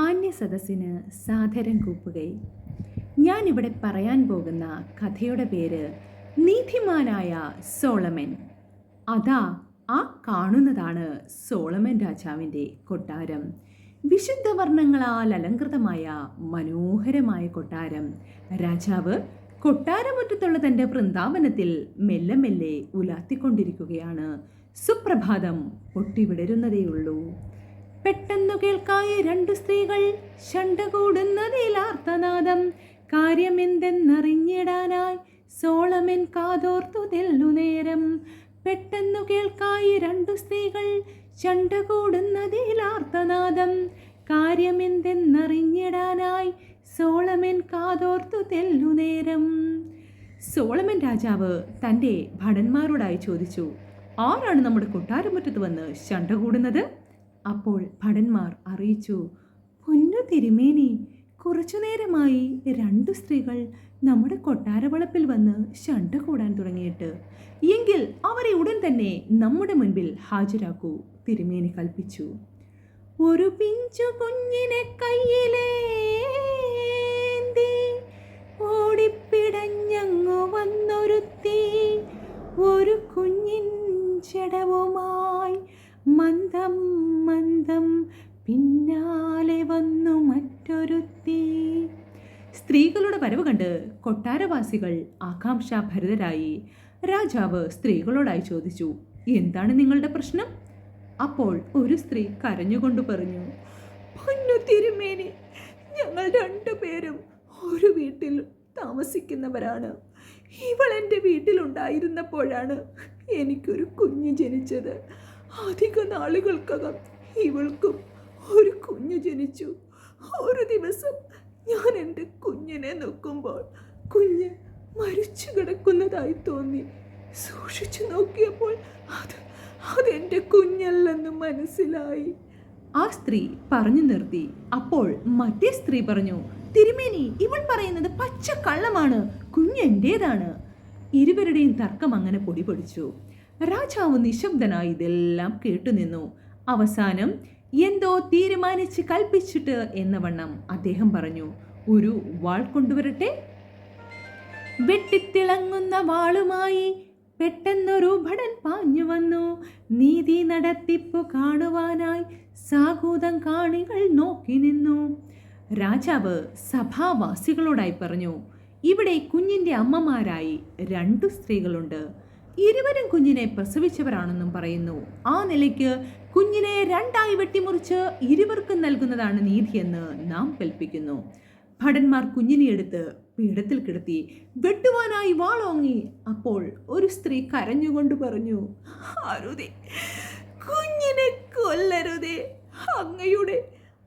മാന്യ സദസ്സിന് സാധരം കൂപ്പുകൈ. ഞാനിവിടെ പറയാൻ പോകുന്ന കഥയുടെ പേര് നീതിമാനായ സോളമൻ. അതാ ആ കാണുന്നതാണ് സോളമൻ രാജാവിന്റെ കൊട്ടാരം. വിശുദ്ധ വർണങ്ങളാൽ അലങ്കൃതമായ മനോഹരമായ കൊട്ടാരം. രാജാവ് കൊട്ടാരമുറ്റത്തുള്ള തന്റെ വൃന്ദാവനത്തിൽ മെല്ലെ മെല്ലെ ഉലാത്തിക്കൊണ്ടിരിക്കുകയാണ് സുപ്രഭാതം പൊട്ടിവിടരുന്നതേയുള്ളൂ. പെട്ടെന്നു കേൾക്കായി രണ്ടു സ്ത്രീകൾ ശണ്ട കൂടുന്നതിലാർത്തനാദം കാര്യമെന്തെന്നറിഞ്ഞിടാനായി സോളമൻ കാതോർത്തു തെല്ലു നേരം. പെട്ടെന്നു കേൾക്കായി രണ്ടു സ്ത്രീകൾ ചണ്ട കൂടുന്നതിലാർത്തനാദം കാര്യമെന്തെന്നറിഞ്ഞിടാനായി സോളമൻ കാതോർത്തു തെല്ലു നേരം. സോളമൻ രാജാവ് തന്റെ ഭടന്മാരോടായി ചോദിച്ചു ആരാണ് നമ്മുടെ കൊട്ടാരമുറ്റത്ത് വന്ന് ശണ്ട കൂടുന്നത് അപ്പോൾ ഭടന്മാർ അറിയിച്ചു പൊന്നു തിരുമേനി കുറച്ചു നേരമായി രണ്ടു സ്ത്രീകൾ നമ്മുടെ കൊട്ടാരവളപ്പിൽ വന്ന് ശണ്ട കൂടാൻ തുടങ്ങിയിട്ട്. എങ്കിൽ അവരെ ഉടൻ തന്നെ നമ്മുടെ മുൻപിൽ ഹാജരാക്കൂ തിരുമേനി കൽപ്പിച്ചു. ഒരു പിഞ്ചു കുഞ്ഞിനെ കയ്യിലേന്തി ഓടിപ്പിടഞ്ഞങ്ങു വന്നൊരുത്തി ഒരു കുഞ്ഞിൻ ജഡവുമായി മന്ദം മന്ദം. പിന്നാലെ വന്നു മറ്റൊരുത്തി. സ്ത്രീകളുടെ വരവ് കണ്ട് കൊട്ടാരവാസികൾ ആകാംക്ഷാഭരിതരായി. രാജാവ് സ്ത്രീകളോടായി ചോദിച്ചു എന്താണ് നിങ്ങളുടെ പ്രശ്നം? അപ്പോൾ ഒരു സ്ത്രീ കരഞ്ഞുകൊണ്ട് പറഞ്ഞു പൊന്നു തിരുമേനി ഞങ്ങൾ രണ്ടുപേരും ഒരു വീട്ടിൽ താമസിക്കുന്നവരാണ്. ഇവൾ എന്റെ വീട്ടിലുണ്ടായിരുന്നപ്പോഴാണ് എനിക്കൊരു കുഞ്ഞ് ജനിച്ചത്. അധിക നാളുകൾക്കകം ഇവൾക്കും ഒരു കുഞ്ഞ് ജനിച്ചു. ഒരു ദിവസം ഞാൻ എന്റെ കുഞ്ഞിനെ നോക്കുമ്പോൾ കുഞ്ഞ് മരിച്ചു കിടക്കുന്നതായി തോന്നി. സൂക്ഷിച്ചു നോക്കിയപ്പോൾ അത് അതെന്റെ കുഞ്ഞല്ലെന്ന് മനസ്സിലായി. ആ സ്ത്രീ പറഞ്ഞു നിർത്തി. അപ്പോൾ മറ്റേ സ്ത്രീ പറഞ്ഞു തിരുമേനി ഇവൾ പറയുന്നത് പച്ച കള്ളമാണ്. കുഞ്ഞെന്റേതാണ് ഇരുവരുടെയും തർക്കം അങ്ങനെ പൊടിപൊടിച്ചു. രാജാവ് നിശബ്ദനായി ഇതെല്ലാം കേട്ടുനിന്നു. അവസാനം എന്തോ തീരുമാനിച്ച് കൽപ്പിച്ചിട്ട് എന്ന വണ്ണം അദ്ദേഹം പറഞ്ഞു ഒരു വാൾ കൊണ്ടുവരട്ടെ? വെട്ടിത്തിളങ്ങുന്ന വാളുമായി പെട്ടെന്നൊരു ഭടൻ പാഞ്ഞു വന്നു. നീതി നടത്തിപ്പ് കാണുവാനായി സാഹൂതം കാണികൾ നോക്കി നിന്നു. രാജാവ് സഭാവാസികളോടായി പറഞ്ഞു ഇവിടെ കുഞ്ഞിന്റെ അമ്മമാരായി രണ്ടു സ്ത്രീകളുണ്ട്. ഇരുവരും കുഞ്ഞിനെ പ്രസവിച്ചവരാണെന്നും പറയുന്നു. ആ നിലയ്ക്ക് കുഞ്ഞിനെ രണ്ടായി വെട്ടിമുറിച്ച് ഇരുവർക്കും നൽകുന്നതാണ് നീതിയെന്ന് നാം കൽപ്പിക്കുന്നു. ഭടന്മാർ കുഞ്ഞിനെ എടുത്ത് പീഠത്തിൽ കിടത്തി വെട്ടുവാനായി വാളോങ്ങി അപ്പോൾ ഒരു സ്ത്രീ കരഞ്ഞുകൊണ്ട് പറഞ്ഞു അരുതേ കുഞ്ഞിനെ കൊല്ലരുതേ. അങ്ങയുടെ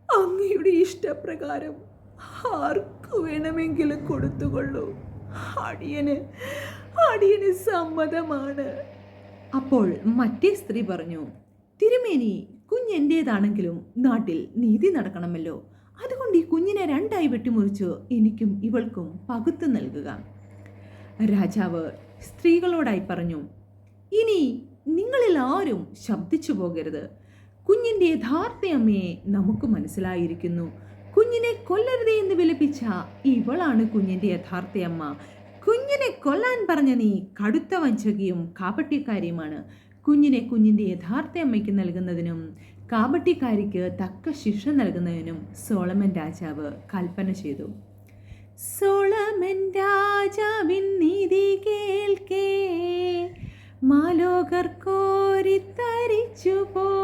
അങ്ങയുടെ ഇഷ്ടപ്രകാരം ആർക്കു വേണമെങ്കിലും കൊടുത്തുകൊള്ളൂ. അടിയന് അടിയന് സമ്മതമാണ്. അപ്പോൾ മറ്റേ സ്ത്രീ പറഞ്ഞു തിരുമേനി കുഞ്ഞെന്റേതാണെങ്കിലും നാട്ടിൽ നീതി നടക്കണമല്ലോ. അതുകൊണ്ട് ഈ കുഞ്ഞിനെ രണ്ടായി വെട്ടിമുറിച്ച് എനിക്കും ഇവൾക്കും പകുത്തു നൽകുക. രാജാവ് സ്ത്രീകളോടായി പറഞ്ഞു ഇനി നിങ്ങളിൽ ആരും ശബ്ദിച്ചു പോകരുത്. കുഞ്ഞിന്റെ യഥാർത്ഥ അമ്മയെ നമുക്ക് മനസ്സിലായിരിക്കുന്നു. കുഞ്ഞിനെ കൊല്ലരുതേ എന്ന് വിലപിച്ച ഇവളാണ് കുഞ്ഞിന്റെ യഥാർത്ഥ അമ്മ കുഞ്ഞിനെ കൊല്ലാൻ പറഞ്ഞ നീ കടുത്ത വഞ്ചകയും കാപട്യക്കാരിയുമാണ്. കുഞ്ഞിനെ കുഞ്ഞിന്റെ യഥാർത്ഥ അമ്മയ്ക്ക് നൽകുന്നതിനും കാപട്യക്കാരിക്ക് തക്ക ശിക്ഷ നൽകുന്നതിനും സോളമൻ രാജാവ് കൽപ്പന ചെയ്തു. സോളമൻ രാജാവിൻ നീതി കേൾക്കേ മാലോകർ കോരിത്തരിച്ചു പോയി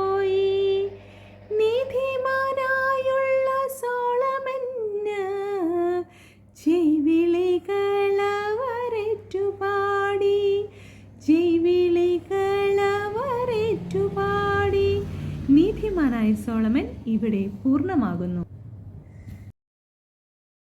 നീതിമാനായ സോളമൻ ഇവിടെ പൂർണമാകുന്നു.